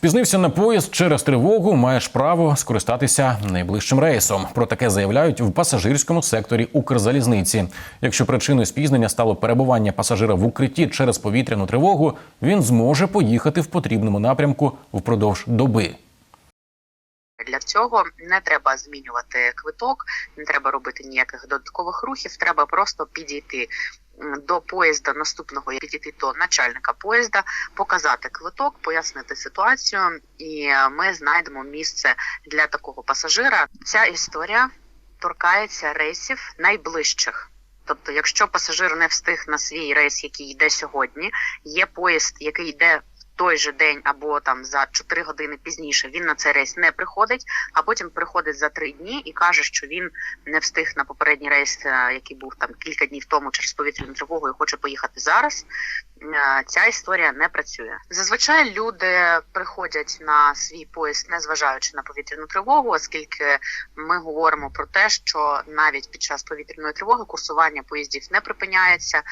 Спізнився на поїзд через тривогу. Маєш право скористатися найближчим рейсом. Про таке заявляють в пасажирському секторі Укрзалізниці. Якщо причиною спізнення стало перебування пасажира в укритті через повітряну тривогу, він зможе поїхати в потрібному напрямку впродовж доби. Для цього не треба змінювати квиток, не треба робити ніяких додаткових рухів. Треба просто підійти до поїзда наступного, підійти до начальника поїзда, показати квиток, пояснити ситуацію, і ми знайдемо місце для такого пасажира. Ця історія торкається рейсів найближчих. Тобто, якщо пасажир не встиг на свій рейс, який йде сьогодні, є поїзд, який йде той же день або там за 4 години пізніше, він на цей рейс не приходить, а потім приходить за 3 дні і каже, що він не встиг на попередній рейс, е, який був там кілька днів тому через повітряну тривогу, і хоче поїхати зараз. Е, Ця історія не працює. Зазвичай люди приходять на свій поїзд, незважаючи на повітряну тривогу, оскільки ми говоримо про те, що навіть під час повітряної тривоги курсування поїздів не припиняється.